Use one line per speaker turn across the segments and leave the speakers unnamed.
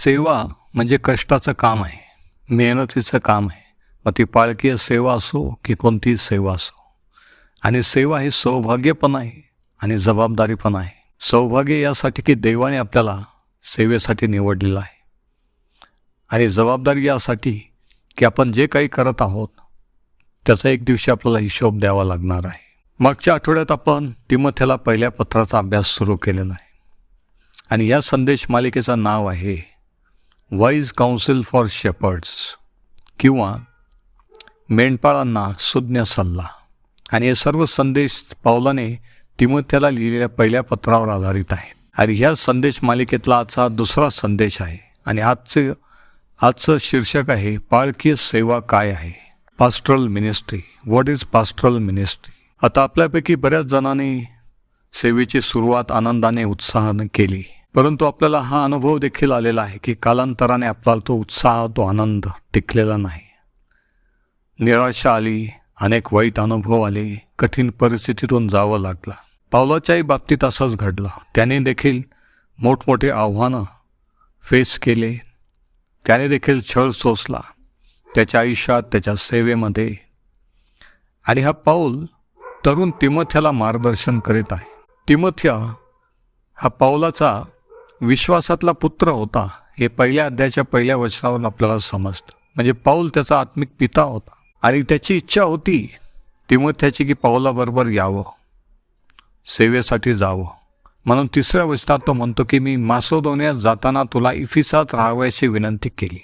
सेवा म्हणजे कष्टाचं काम आहे मेहनतीचं काम आहे मग ती पाळकीय सेवा असो की कोणतीही सेवा असो आणि सेवा हे सौभाग्य पण आहे आणि जबाबदारी पण आहे सौभाग्य यासाठी की देवाने आपल्याला सेवेसाठी निवडलेलं आहे आणि जबाबदारी यासाठी की आपण जे काही करत आहोत त्याचा एक दिवशी आपल्याला हिशोब द्यावा लागणार आहे मागच्या आठवड्यात आपण तिमथ्याला पहिल्या पत्राचा अभ्यास सुरू केलेला आहे आणि या संदेश मालिकेचं नाव आहे वाईज काउन्सिल फॉर शेपर्ड्स किंवा मेंढपाळांना सुज्ञ सल्ला आणि हे सर्व संदेश पावलाने तिमथ्याला लिहिलेल्या पहिल्या पत्रावर आधारित आहे आणि ह्या संदेश मालिकेतला आजचा दुसरा संदेश आहे आणि आजचे आजचं शीर्षक आहे पाळकीय सेवा काय आहे pastoral ministry what is pastoral ministry आता आपल्यापैकी बऱ्याच जणांनी सेवेची सुरुवात आनंदाने उत्साहाने केली परंतु आपल्याला हा अनुभव देखील आलेला आहे की कालांतराने आपला तो उत्साह तो आनंद टिकलेला नाही निराशा आली अनेक वाईट अनुभव आले कठीण परिस्थितीतून जावं लागलं पावलाच्याही बाबतीत असंच घडलं त्याने देखील मोठमोठे आव्हानं फेस केले त्याने देखील छळ सोसला त्याच्या आयुष्यात त्याच्या सेवेमध्ये आणि हा पाऊल तरुण तिमथ्याला मार्गदर्शन करीत आहे तिमथ्या हा पावलाचा विश्वासातला पुत्र होता हे पहिल्या अध्यायाच्या पहिल्या वचनावरून आपल्याला समजतं म्हणजे पाऊल त्याचा आत्मिक पिता होता आणि त्याची इच्छा होती त्याची की पाऊलाबरोबर यावं सेवेसाठी जावं म्हणून तिसऱ्या वचनात तो म्हणतो की मी मासोदोन्यात जाताना तुला इफिसात राहावयाची विनंती केली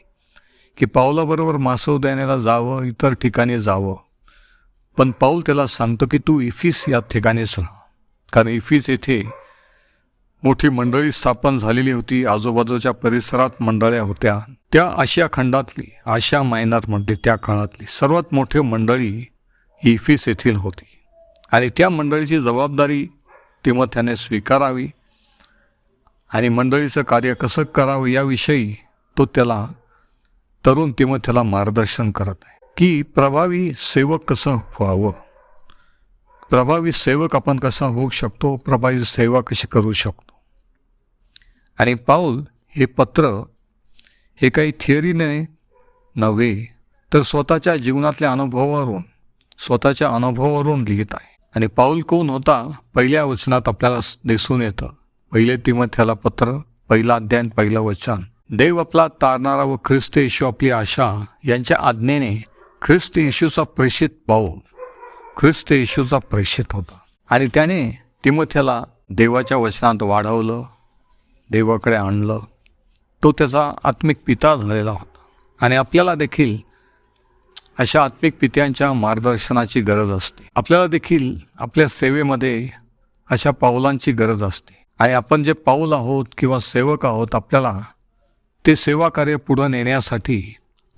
की पाऊलाबरोबर मासोदोन्याला जावं इतर ठिकाणी जावं पण पाऊल त्याला सांगतो की तू इफिस या ठिकाणीच राहा कारण इफिस येथे मोठी मंडळी स्थापन झालेली होती आजूबाजूच्या परिसरात मंडळ्या होत्या त्या आशिया खंडातली आशिया मायनात म्हणते त्या काळातली सर्वात मोठी मंडळी इफिस येथील होती आणि त्या मंडळीची जबाबदारी तिमथ्याने स्वीकारावी आणि मंडळीचं कार्य कसं करावं याविषयी तो त्याला तरुण तिमथ्याला मार्गदर्शन करत आहे की प्रभावी सेवक कसं व्हावं प्रभावी सेवक आपण कसा होऊ शकतो प्रभावी सेवा कशी करू शकतो आणि पाऊल हे पत्र हे काही थिअरीने नव्हे तर स्वतःच्या जीवनातल्या अनुभवावरून स्वतःच्या अनुभवावरून लिहित आहे आणि पाऊल कोण होता पहिल्या वचनात आपल्याला दिसून येतं पहिले तिमथ्याला पत्र पहिला अध्ययन पहिलं वचन देव आपला तारणारा व ख्रिस्त येशू आपली आशा यांच्या आज्ञेने ख्रिस्त येशूचा प्रेषित पाऊल ख्रिस्त येशूचा प्रेषित होता आणि त्याने तिमथ्याला देवाच्या वचनात वाढवलं देवाकडे आणलं तो त्याचा आत्मिक पिता झालेला होता आणि आपल्याला देखील अशा आत्मिक पित्यांच्या मार्गदर्शनाची गरज असते आपल्याला देखील आपल्या सेवेमध्ये अशा पावलांची गरज असते आणि आपण जे पाऊल आहोत किंवा सेवक आहोत आपल्याला ते सेवाकार्य पुढं नेण्यासाठी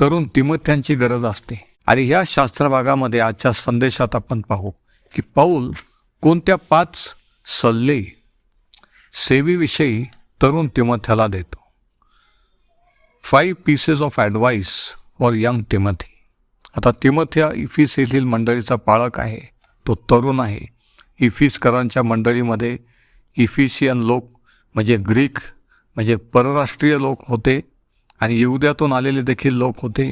तरुण तिमथ्यांची गरज असते आणि ह्या शास्त्रभागामध्ये आजच्या संदेशात आपण पाहू की पाऊल कोणत्या पाच सल्ले सेवेविषयी तरुण तिमथ्याला देतो five pieces of advice for young Timothy आता तिमथ्या इफिस येथील मंडळीचा पाळक आहे तो तरुण आहे इफिसकरांच्या मंडळीमध्ये इफिशियन लोक म्हणजे ग्रीक म्हणजे परराष्ट्रीय लोक होते आणि येऊद्यातून आलेले देखील लोक होते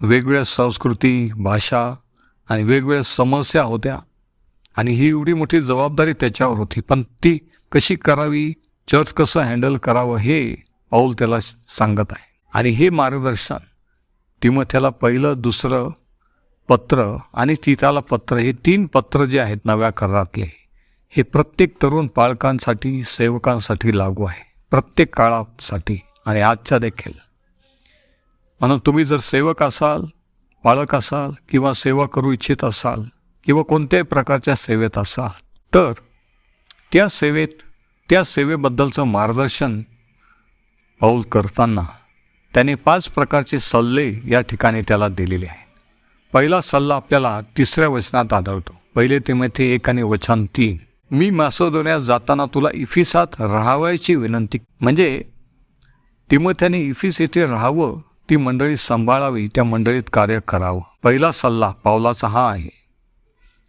वेगवेगळ्या संस्कृती भाषा आणि वेगवेगळ्या समस्या होत्या आणि ही एवढी मोठी जबाबदारी त्याच्यावर होती पण ती कशी करावी चर्च कसं हँडल करावं हे पाऊल त्याला सांगत आहे आणि हे मार्गदर्शन तिमथ्याला पहिलं दुसरं पत्र आणि त्याला पत्र हे तीन पत्र जे आहेत नव्या करारातले हे प्रत्येक तरुण पालकांसाठी सेवकांसाठी लागू आहे प्रत्येक काळासाठी आणि आजच्या देखील म्हणून तुम्ही जर सेवक असाल पालक असाल किंवा सेवा करू इच्छित असाल किंवा कोणत्याही प्रकारच्या सेवेत असाल तर त्या सेवेत त्या सेवेबद्दलचं मार्गदर्शन पाऊल करताना त्याने पाच प्रकारचे सल्ले या ठिकाणी त्याला दिलेले आहे पहिला सल्ला आपल्याला तिसऱ्या वचनात आढळतो पहिले ते मध्ये एक आणि वचन तीन मी मासोदोऱ्यात जाताना तुला इफिसात राहावायची विनंती म्हणजे तिमथ्याने इफिस येथे राहावं ती मंडळी सांभाळावी त्या मंडळीत कार्य करावं पहिला सल्ला पावलाचा हा आहे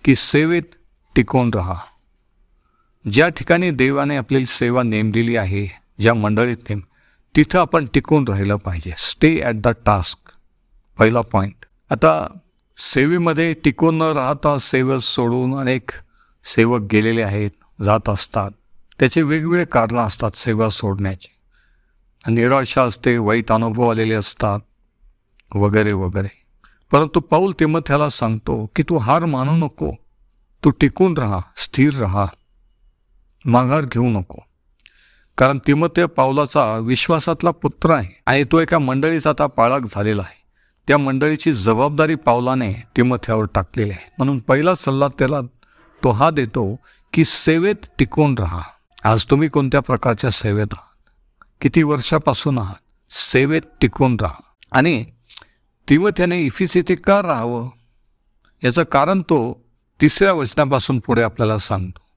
की सेवेत टिकून राहा ज्या ठिकाणी देवाने आपली सेवा नेम दिली आहे ज्या मंडळीत नेम तिथं आपण टिकून राहिलं पाहिजे स्टे ॲट द टास्क पहिला पॉईंट आता सेवेमध्ये टिकून न राहता सेवक सोडून अनेक सेवक गेलेले आहेत जात असतात त्याचे वेगवेगळे कारणं असतात सेवा सोडण्याचे निराशा असते वाईट अनुभव आलेले असतात वगैरे वगैरे परंतु पाऊल ह्याला सांगतो की तू हार मानू नको तू टिकून राहा स्थिर राहा माघार घेऊ नको कारण तिमत्य पावलाचा विश्वासातला पुत्र आहे आणि तो एका मंडळीचा आता पाळक झालेला आहे त्या मंडळीची जबाबदारी पावलाने तिमथ्यावर टाकलेली आहे म्हणून पहिला सल्ला त्याला तो हा देतो की सेवेत टिकून राहा आज तुम्ही कोणत्या प्रकारच्या सेवेत आहात किती वर्षापासून आहात सेवेत टिकून राहा आणि तिमथ्याने इथे का राहावं याचं कारण तो तिसऱ्या वचनापासून पुढे आपल्याला सांगतो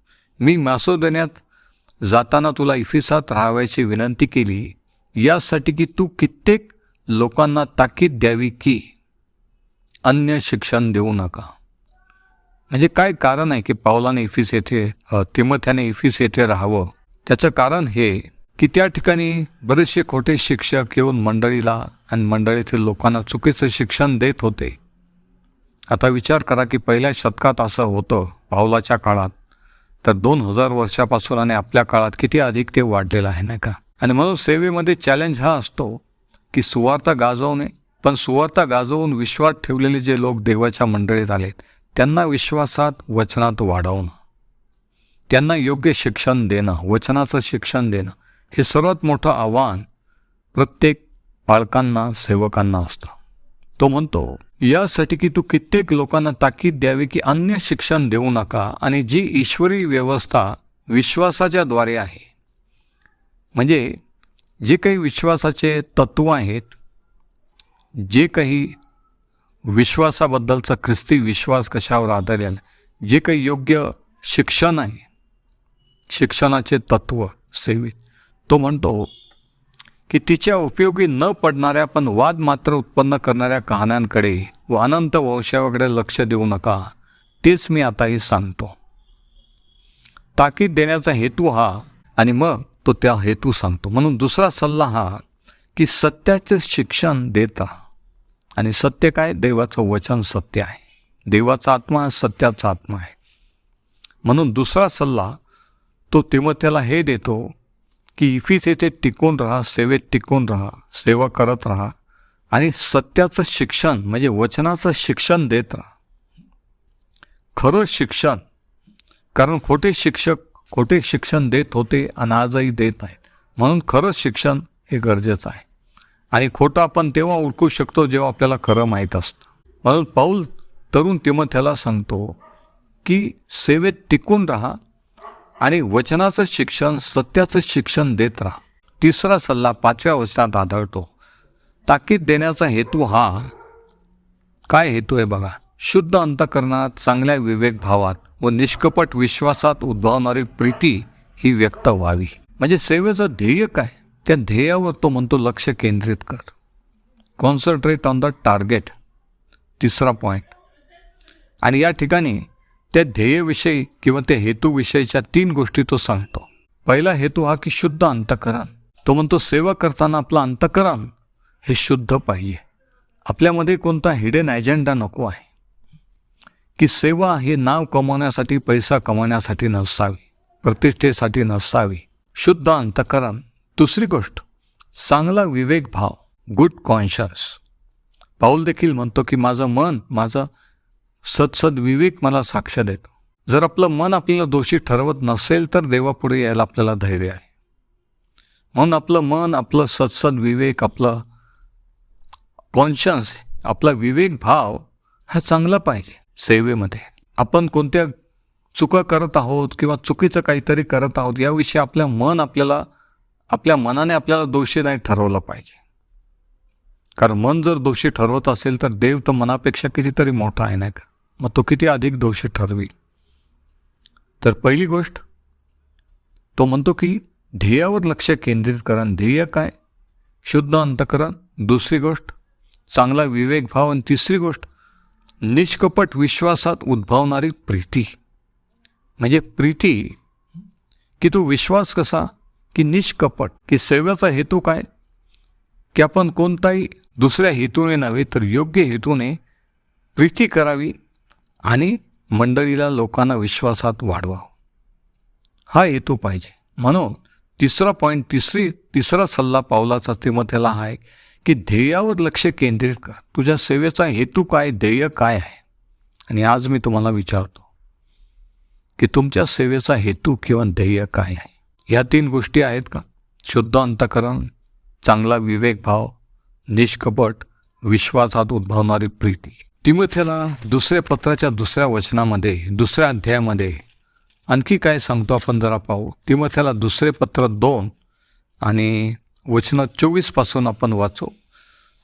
मी मासोदन्यात जाताना तुला इफिसात राहावयाची विनंती केली यासाठी की तू कित्येक लोकांना ताकीद द्यावी की अन्य शिक्षण देऊ नका म्हणजे काय कारण आहे की पावलाने इफिस येथे तिमथ्याने इफिस येथे राहावं त्याचं कारण हे की त्या ठिकाणी बरेचसे खोटे शिक्षक येऊन मंडळीला आणि मंडळीतील लोकांना चुकीचं शिक्षण देत होते आता विचार करा की पहिल्या शतकात असं होतं पावलाच्या काळात तर दोन हजार वर्षापासून आणि आपल्या काळात किती अधिक ते वाढलेलं आहे नाही का आणि म्हणून सेवेमध्ये चॅलेंज हा असतो की सुवार्ता गाजवणे पण सुवार्ता गाजवून विश्वास ठेवलेले जे लोक देवाच्या मंडळीत आलेत त्यांना विश्वासात वचनात वाढवणं त्यांना योग्य शिक्षण देणं वचनाचं शिक्षण देणं हे सर्वात मोठं आव्हान प्रत्येक बाळकांना सेवकांना असतं तो म्हणतो यासाठी की तू कित्येक लोकांना ताकीद द्यावी की अन्य शिक्षण देऊ नका आणि जी ईश्वरी व्यवस्था विश्वासाच्या द्वारे आहे म्हणजे जे काही विश्वासाचे तत्त्व आहेत जे काही विश्वासाबद्दलचा ख्रिस्ती विश्वास कशावर आधारेल जे काही योग्य शिक्षण आहे शिक्षणाचे तत्त्व सेवित तो म्हणतो की तिच्या उपयोगी न पडणाऱ्या पण वाद मात्र उत्पन्न करणाऱ्या कहाण्यांकडे व अनंत वंशावाकडे लक्ष देऊ नका तेच मी आताही सांगतो ताकीद देण्याचा हेतू हा आणि मग तो त्या हेतू सांगतो म्हणून दुसरा सल्ला हा की सत्याचे शिक्षण देत राहा आणि सत्य काय देवाचं वचन सत्य आहे देवाचा आत्मा सत्याचा आत्मा आहे म्हणून दुसरा सल्ला तो तेव्हा त्याला हे देतो की इफीच येथे टिकून राहा सेवेत टिकून राहा सेवा करत राहा आणि सत्याचं शिक्षण म्हणजे वचनाचं शिक्षण देत राहा खरं शिक्षण कारण खोटे शिक्षक खोटे शिक्षण देत होते आणि आजही देत आहेत म्हणून खरं शिक्षण हे गरजेचं आहे आणि खोटं आपण तेव्हा ओळखू शकतो जेव्हा आपल्याला खरं माहीत असतं म्हणून पाऊल तरुण त्याला सांगतो की सेवेत टिकून राहा आणि वचनाचं शिक्षण सत्याचं शिक्षण देत राहा तिसरा सल्ला पाचव्या वचनात आढळतो ताकीद देण्याचा हेतू हा काय हेतू आहे बघा शुद्ध अंतकरणात चांगल्या विवेकभावात व निष्कपट विश्वासात उद्भवणारी प्रीती ही व्यक्त व्हावी म्हणजे सेवेचं ध्येय काय त्या ध्येयावर तो म्हणतो लक्ष केंद्रित कर कॉन्सन्ट्रेट ऑन द टार्गेट तिसरा पॉईंट आणि या ठिकाणी त्या ध्येयविषयी किंवा त्या हेतूविषयीच्या तीन गोष्टी तो सांगतो पहिला हेतू हा की शुद्ध अंतकरण तो म्हणतो सेवा करताना आपलं अंतकरण हे शुद्ध पाहिजे आपल्यामध्ये कोणता हिडन ॲजेंडा नको आहे की सेवा हे नाव कमावण्यासाठी पैसा कमावण्यासाठी नसावी प्रतिष्ठेसाठी नसावी शुद्ध अंतकरण दुसरी गोष्ट चांगला विवेक भाव गुड कॉन्शन्स पाऊल देखील म्हणतो की माझं मन माझं सदसद विवेक मला साक्ष देतो जर आपलं मन आपल्याला दोषी ठरवत नसेल तर देवापुढे यायला आपल्याला धैर्य आहे म्हणून आपलं मन आपलं सदसद विवेक आपलं कॉन्शन्स आपला विवेक भाव हा चांगला पाहिजे सेवेमध्ये आपण कोणत्या चुका करत आहोत किंवा चुकीचं काहीतरी करत आहोत याविषयी आपलं मन आपल्याला आपल्या मनाने आपल्याला दोषी नाही ठरवलं पाहिजे कारण मन जर दोषी ठरवत असेल तर देव तर मनापेक्षा कितीतरी मोठा आहे ना का मग तो किती अधिक दोषी ठरवी तर पहिली गोष्ट तो म्हणतो की ध्येयावर लक्ष केंद्रित करण ध्येय काय शुद्ध अंतकरण दुसरी गोष्ट चांगला विवेकभाव आणि तिसरी गोष्ट निष्कपट विश्वासात उद्भवणारी प्रीती म्हणजे प्रीती की तो विश्वास कसा की निष्कपट की सेवेचा हेतू काय की आपण कोणताही दुसऱ्या हेतूने नव्हे तर योग्य हेतूने प्रीती करावी आणि मंडळीला लोकांना विश्वासात वाढवावं हा हेतू पाहिजे म्हणून तिसरा पॉईंट तिसरी तिसरा सल्ला पावलाचा त्याला आहे की ध्येयावर लक्ष केंद्रित कर तुझ्या सेवेचा हेतू काय ध्येय काय आहे आणि आज मी तुम्हाला विचारतो की तुमच्या सेवेचा हेतू किंवा ध्येय काय आहे ह्या तीन गोष्टी आहेत का शुद्ध अंतकरण चांगला विवेकभाव निष्कपट विश्वासात उद्भवणारी प्रीती तिमथ्याला दुसऱ्या पत्राच्या दुसऱ्या वचनामध्ये दुसऱ्या अध्यायामध्ये आणखी काय सांगतो आपण जरा पाहू तिमथ्याला दुसरे पत्र दोन आणि वचन चोवीसपासून आपण वाचो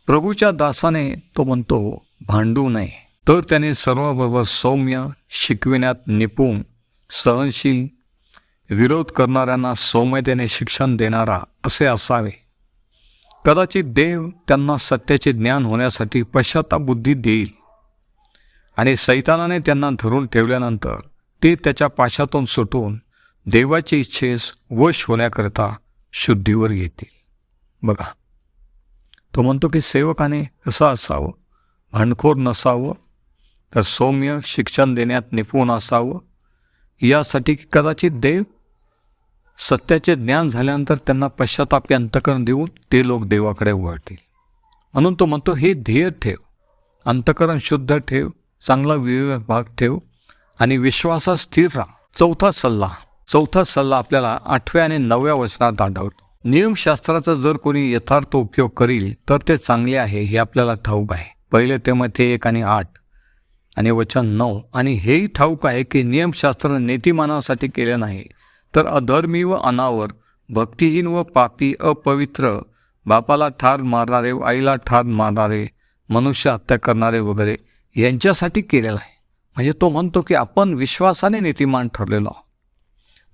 प्रभूच्या दासाने तो म्हणतो भांडू नये तर त्याने सर्वाबरोबर सौम्य शिकविण्यात निपुण सहनशील विरोध करणाऱ्यांना सौम्यतेने शिक्षण देणारा असे असावे कदाचित देव त्यांना सत्याचे ज्ञान होण्यासाठी पश्चाताप बुद्धी देईल आणि सैतानाने त्यांना धरून ठेवल्यानंतर ते त्याच्या पाशातून सुटून देवाच्या इच्छेस वश होण्याकरता शुद्धीवर येतील बघा तो म्हणतो की सेवकाने असं असावं भांडखोर नसावं तर सौम्य शिक्षण देण्यात निपुण असावं यासाठी कदाचित देव सत्याचे ज्ञान झाल्यानंतर त्यांना पश्चातापी अंतकरण देऊन ते लोक देवाकडे वळतील म्हणून तो म्हणतो हे ध्येय ठेव अंतकरण शुद्ध ठेव चांगला विवेक भाग ठेव आणि विश्वासात स्थिर राहा चौथा सल्ला चौथा सल्ला आपल्याला आठव्या आणि नवव्या वचनात आढळतो नियमशास्त्राचा जर कोणी यथार्थ उपयोग करील तर ते चांगले आहे हे आपल्याला ठाऊक आहे पहिले ते मध्ये एक आणि आठ आणि वचन नऊ आणि हेही ठाऊक आहे की नियमशास्त्र नेतीमानासाठी केले नाही तर अधर्मी व अनावर भक्तिहीन व पापी अपवित्र बापाला ठार मारणारे आईला ठार मारणारे मनुष्य हत्या करणारे वगैरे यांच्यासाठी केलेला आहे म्हणजे तो म्हणतो की आपण विश्वासाने नीतिमान ठरलेलो आहोत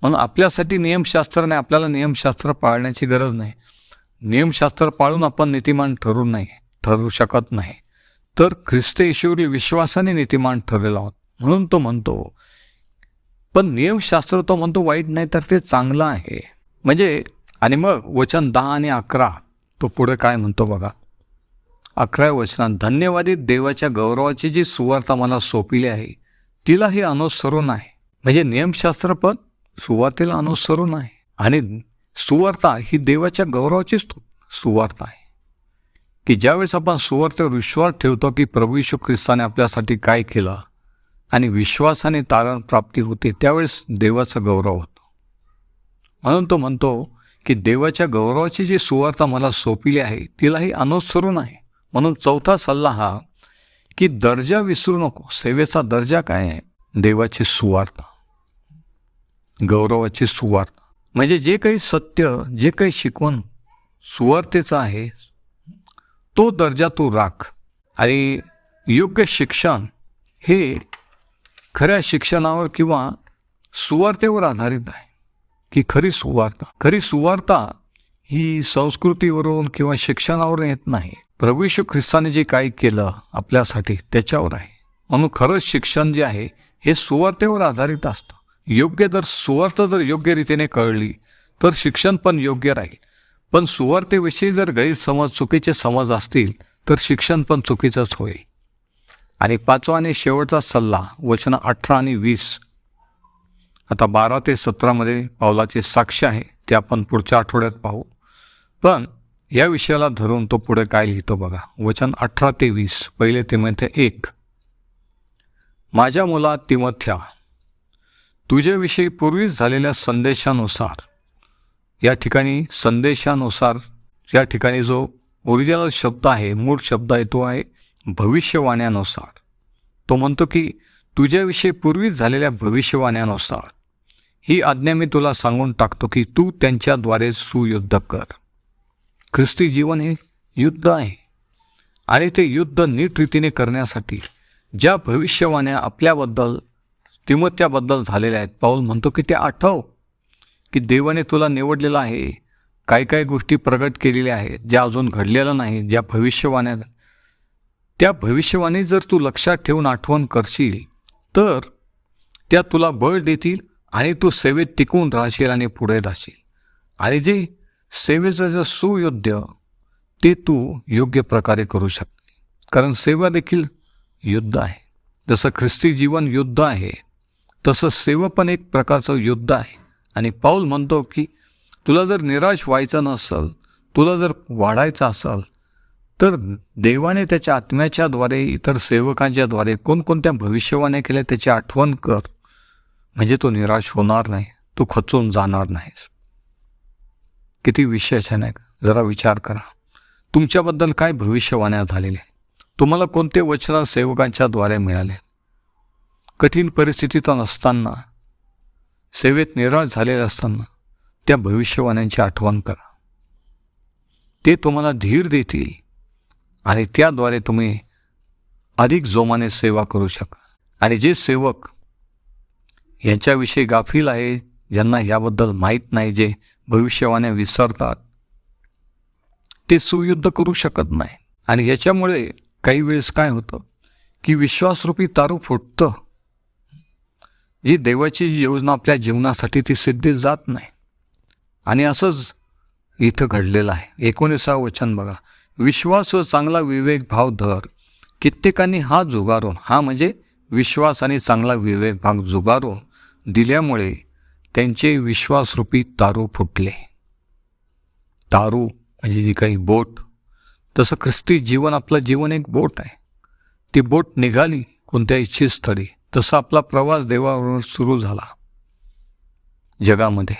म्हणून आपल्यासाठी नियमशास्त्र नाही आपल्याला नियमशास्त्र पाळण्याची गरज नाही नियमशास्त्र पाळून आपण नीतिमान ठरू नाही ठरू शकत नाही तर ईश्वरी विश्वासाने नीतिमान ठरलेलो आहोत म्हणून तो म्हणतो पण नियमशास्त्र तो म्हणतो वाईट नाही तर ते चांगलं आहे म्हणजे आणि मग वचन दहा आणि अकरा तो पुढे काय म्हणतो बघा अकराव्या वचनात धन्यवादित देवाच्या गौरवाची जी सुवार्ता मला सोपिली आहे तिलाही अनुसरून आहे म्हणजे नियमशास्त्रपद सुवार्थेला अनुसरून आहे आणि सुवार्ता ही देवाच्या गौरवाची सुवार्ता आहे की ज्यावेळेस आपण सुवार्थेवर विश्वास ठेवतो की प्रभू यशू ख्रिस्ताने आपल्यासाठी काय केलं आणि विश्वासाने तारण प्राप्ती होते त्यावेळेस देवाचा गौरव होतो म्हणून तो म्हणतो की देवाच्या गौरवाची जी सुवार्ता मला सोपिली आहे तिलाही अनुसरून आहे म्हणून चौथा सल्ला हा की दर्जा विसरू नको सेवेचा दर्जा काय आहे देवाची सुवार्ता गौरवाची सुवार्ता म्हणजे जे काही सत्य जे काही शिकवण सुवार्थेचा आहे तो दर्जा तू राख आणि योग्य शिक्षण हे खऱ्या शिक्षणावर किंवा सुवार्थेवर आधारित आहे की खरी सुवार्ता खरी सुवार्ता ही संस्कृतीवरून किंवा शिक्षणावरून येत नाही रविशू ख्रिस्ताने जे काय केलं आपल्यासाठी त्याच्यावर आहे म्हणून खरंच शिक्षण जे आहे हे सुवार्थेवर आधारित असतं योग्य जर सुवार्थ जर योग्य रीतीने कळली तर शिक्षण पण योग्य राहील पण सुवार्थेविषयी जर गैरसमज चुकीचे समज असतील तर शिक्षण पण चुकीचंच होईल आणि पाचवा आणि शेवटचा सल्ला वचनं अठरा आणि वीस आता बारा ते सतरामध्ये पावलाचे साक्ष आहे ते आपण पुढच्या आठवड्यात पाहू पण या विषयाला धरून तो पुढे काय लिहितो बघा वचन अठरा ते वीस पहिले तिमथ्या एक माझ्या मुला तिमथ्या तुझ्याविषयी पूर्वीच झालेल्या संदेशानुसार या ठिकाणी संदेशानुसार या ठिकाणी जो ओरिजिनल शब्द आहे मूळ शब्द आहे तो आहे भविष्यवाण्यानुसार तो म्हणतो की तुझ्याविषयी पूर्वीच झालेल्या भविष्यवाण्यानुसार ही आज्ञा मी तुला सांगून टाकतो की तू त्यांच्याद्वारे सुयुद्ध कर ख्रिस्ती जीवन हे युद्ध आहे आणि ते युद्ध नीट रीतीने करण्यासाठी ज्या भविष्यवाण्या आपल्याबद्दल तिमत्याबद्दल झालेल्या आहेत पाऊल म्हणतो की ते आठव की देवाने तुला निवडलेलं आहे काही काही गोष्टी प्रगट केलेल्या आहेत ज्या अजून घडलेल्या नाही ज्या भविष्यवाण्या त्या भविष्यवाणी जर तू लक्षात ठेवून आठवण करशील तर त्या तुला बळ देतील आणि तू सेवेत टिकून राहशील आणि पुढे जाशील आणि जे सेवेचं जे सुयुद्ध ते तू योग्य प्रकारे करू शकते कारण सेवा देखील युद्ध आहे जसं ख्रिस्ती जीवन युद्ध आहे तसं सेवा पण एक प्रकारचं युद्ध आहे आणि पाऊल म्हणतो की तुला जर निराश व्हायचं नसेल तुला जर वाढायचं असेल तर देवाने त्याच्या आत्म्याच्याद्वारे इतर सेवकांच्याद्वारे कोणकोणत्या भविष्यवाणी केल्या त्याची आठवण कर म्हणजे तो निराश होणार नाही तू खचून जाणार नाहीस किती विशेषण आहे जरा विचार करा तुमच्याबद्दल काय भविष्यवाण्या झालेले तुम्हाला कोणते वचन द्वारे मिळाले कठीण परिस्थितीत असताना सेवेत निराळ झालेले असताना त्या भविष्यवाण्यांची आठवण करा ते तुम्हाला धीर देतील आणि त्याद्वारे तुम्ही अधिक जोमाने सेवा करू शका आणि जे सेवक यांच्याविषयी गाफील आहे ज्यांना याबद्दल माहीत नाही जे भविष्यवाण्या विसरतात ते सुयुद्ध करू शकत नाही आणि याच्यामुळे काही वेळेस काय होतं की विश्वासरूपी तारू फुटतं जी देवाची योजना आपल्या जीवनासाठी ती सिद्धी जात नाही आणि असंच इथं घडलेलं आहे एकोणीसा वचन बघा विश्वास व चांगला विवेक भाव धर कित्येकांनी हा जुगारून हा म्हणजे विश्वास आणि चांगला विवेक भाग जुगारून दिल्यामुळे त्यांचे विश्वासरूपी तारू फुटले तारू म्हणजे जी काही बोट तसं ख्रिस्ती जीवन आपलं जीवन एक बोट आहे ती बोट निघाली कोणत्या इच्छित स्थळी तसा आपला प्रवास देवावर सुरू झाला जगामध्ये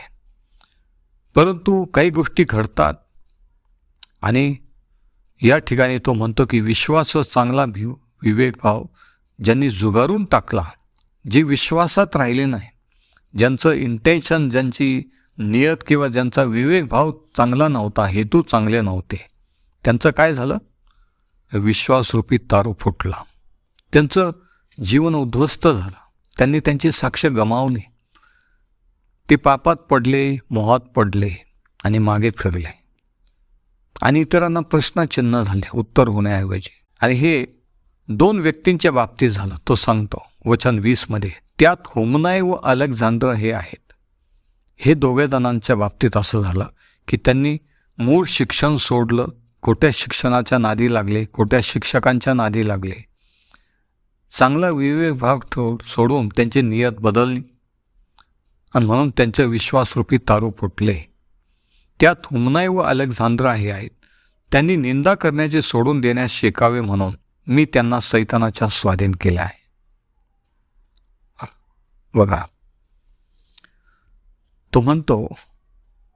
परंतु काही गोष्टी घडतात आणि या ठिकाणी तो म्हणतो की विश्वास चांगला विवेक भाव ज्यांनी जुगारून टाकला जे विश्वासात राहिले नाही ज्यांचं इंटेन्शन ज्यांची नियत किंवा ज्यांचा विवेकभाव चांगला नव्हता हेतू चांगले नव्हते त्यांचं काय झालं विश्वासरूपी तारो फुटला त्यांचं जीवन उद्ध्वस्त झालं त्यांनी त्यांची साक्ष गमावली ते पापात पडले मोहात पडले आणि मागे फिरले आणि इतरांना प्रश्नचिन्ह झाले उत्तर होण्याऐवजी आणि हे दोन व्यक्तींच्या बाबतीत झालं तो सांगतो वचन वीसमध्ये त्यात होमनाय व अलेक्झांडर हे आहेत हे दोघे जणांच्या बाबतीत असं झालं की त्यांनी मूळ शिक्षण सोडलं खोट्या शिक्षणाच्या नादी लागले खोट्या शिक्षकांच्या नादी लागले चांगला विवेक भाग सोडून त्यांची नियत बदलली आणि म्हणून त्यांचे विश्वासरूपी तारू फुटले त्यात हुमनाई व अलेक्झांड्रा हे आहेत त्यांनी निंदा करण्याचे सोडून देण्यास शिकावे म्हणून मी त्यांना सैतानाच्या स्वाधीन केले आहे बघा तो म्हणतो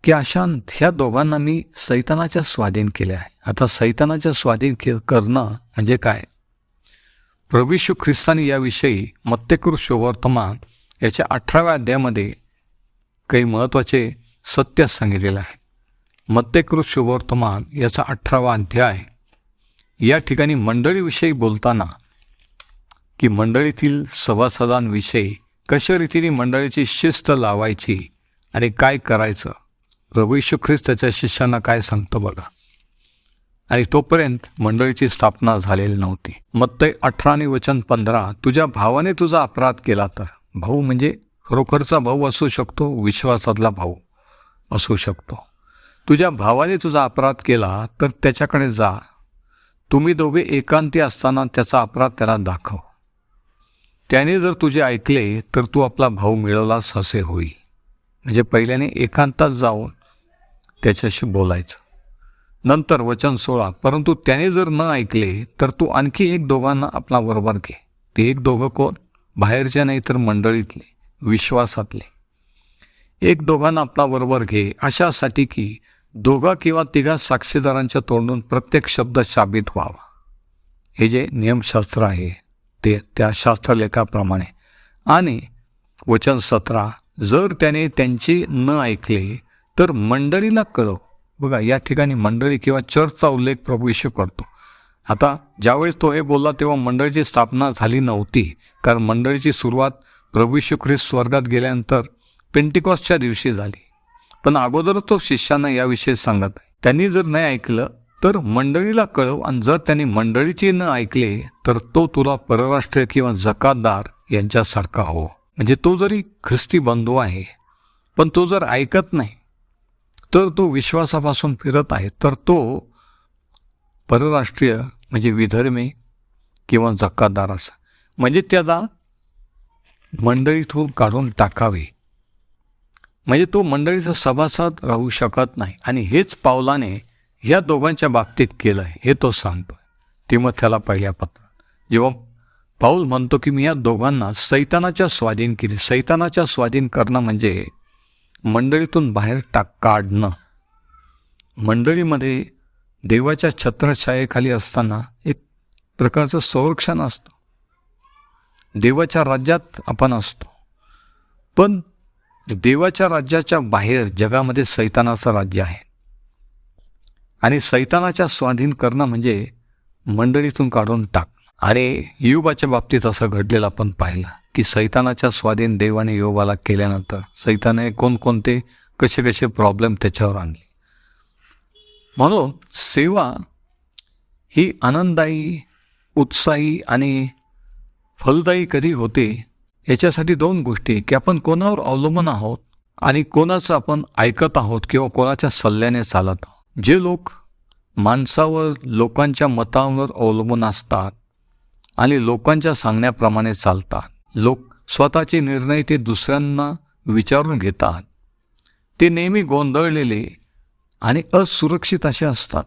की अशा ह्या दोघांना मी सैतानाच्या स्वाधीन केले आहे आता सैतानाच्या स्वाधीन करणं म्हणजे काय प्रविशु ख्रिस्तानी याविषयी मत्यकृष वर्तमान याच्या अठराव्या अध्यायामध्ये काही महत्त्वाचे सत्य सांगितलेलं आहे मत्यकृष वर्तमान याचा अठरावा अध्याय या ठिकाणी मंडळीविषयी बोलताना की मंडळीतील सभासदांविषयी कशा रीतीने मंडळीची शिस्त लावायची आणि काय करायचं प्रभू ख्रिस्ताच्या ख्रिस्त त्याच्या शिष्यांना काय सांगतो बघा आणि तोपर्यंत मंडळीची स्थापना झालेली नव्हती मग ते आणि वचन पंधरा तुझ्या भावाने तुझा अपराध केला तर भाऊ म्हणजे खरोखरचा भाऊ असू शकतो विश्वासातला भाऊ असू शकतो तुझ्या भावाने तुझा अपराध केला तर त्याच्याकडे जा तुम्ही दोघे एकांती असताना त्याचा अपराध त्याला दाखव त्याने जर तुझे ऐकले तर तू आपला भाऊ मिळवलास असे होईल म्हणजे पहिल्याने एकांतात जाऊन त्याच्याशी बोलायचं नंतर वचन सोळा परंतु त्याने जर न ऐकले तर तू आणखी एक दोघांना आपला बरोबर घे ते एक दोघं कोण बाहेरच्या नाही तर मंडळीतले विश्वासातले एक दोघांना आपला बरोबर घे अशासाठी की दोघा किंवा तिघा साक्षीदारांच्या तोंडून प्रत्येक शब्द साबित व्हावा हे जे नियमशास्त्र आहे ते त्या शास्त्रलेखाप्रमाणे आणि वचन सतरा जर त्याने त्यांची न ऐकले तर मंडळीला कळव बघा या ठिकाणी मंडळी किंवा चर्चचा उल्लेख प्रभू यशू करतो आता ज्यावेळेस तो हे बोलला तेव्हा मंडळीची स्थापना झाली नव्हती कारण मंडळीची सुरुवात प्रभू यशू ख्रिस्त स्वर्गात गेल्यानंतर पेंटिकॉसच्या दिवशी झाली पण अगोदरच तो शिष्यांना याविषयी सांगत आहे त्यांनी जर नाही ऐकलं तर मंडळीला कळव आणि जर त्याने मंडळीचे न ऐकले तर तो तुला परराष्ट्रीय किंवा जकातदार यांच्यासारखा हो म्हणजे तो जरी ख्रिस्ती बंधू आहे पण तो जर ऐकत नाही तर तो विश्वासापासून फिरत आहे तर तो परराष्ट्रीय म्हणजे विधर्मी किंवा जकातदार असा म्हणजे त्याला मंडळीतून काढून टाकावे म्हणजे तो मंडळीचा सभासद राहू शकत नाही आणि हेच पावलाने या दोघांच्या बाबतीत केलं हे तो सांगतो त्याला पहिल्या पत्रात जेव्हा पाऊल म्हणतो की मी या दोघांना सैतानाच्या स्वाधीन केले सैतानाच्या स्वाधीन करणं म्हणजे मंडळीतून बाहेर टाक काढणं मंडळीमध्ये देवाच्या छत्रछायेखाली असताना एक प्रकारचं संरक्षण असतं देवाच्या राज्यात आपण असतो पण देवाच्या राज्याच्या बाहेर जगामध्ये सैतानाचं राज्य आहे आणि सैतानाच्या स्वाधीन करणं म्हणजे मंडळीतून काढून टाक अरे युबाच्या बाबतीत असं घडलेलं आपण पाहिलं की सैतानाच्या स्वाधीन देवाने योबाला केल्यानंतर सैताने कोणकोणते कसे कसे प्रॉब्लेम त्याच्यावर आणले म्हणून सेवा ही आनंददायी उत्साही आणि फलदायी कधी होते याच्यासाठी दोन गोष्टी की आपण कोणावर अवलंबून आहोत आणि कोणाचं आपण ऐकत आहोत किंवा कोणाच्या सल्ल्याने चालत आहोत जे लोक माणसावर लोकांच्या मतांवर अवलंबून असतात आणि लोकांच्या सांगण्याप्रमाणे चालतात लोक स्वतःचे निर्णय ते दुसऱ्यांना विचारून घेतात ते नेहमी गोंधळलेले आणि असुरक्षित असे असतात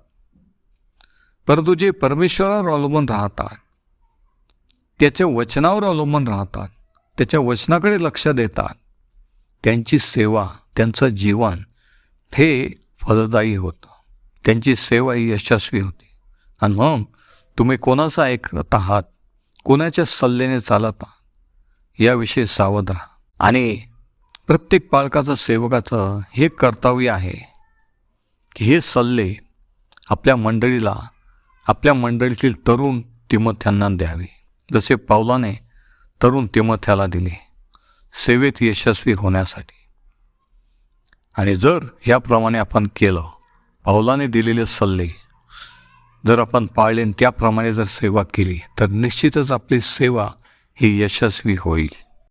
परंतु जे परमेश्वरावर अवलंबून राहतात त्याच्या वचनावर अवलंबून राहतात त्याच्या वचनाकडे लक्ष देतात त्यांची सेवा त्यांचं जीवन हे फलदायी होतं त्यांची सेवा ही यशस्वी होती आणि म्हणून तुम्ही कोणाचा ऐकत आहात कोणाच्या सल्ल्याने चालत आहात याविषयी सावध राहा आणि प्रत्येक पालकाचं सेवकाचं हे कर्तव्य आहे की हे सल्ले आपल्या मंडळीला आपल्या मंडळीतील तरुण तिमथ्यांना द्यावे जसे पावलाने तरुण तिमथ्याला दिले सेवेत यशस्वी होण्यासाठी आणि जर ह्याप्रमाणे आपण केलं अवलाने दिलेले सल्ले जर आपण पाळले त्याप्रमाणे जर सेवा केली तर निश्चितच आपली सेवा ही यशस्वी होईल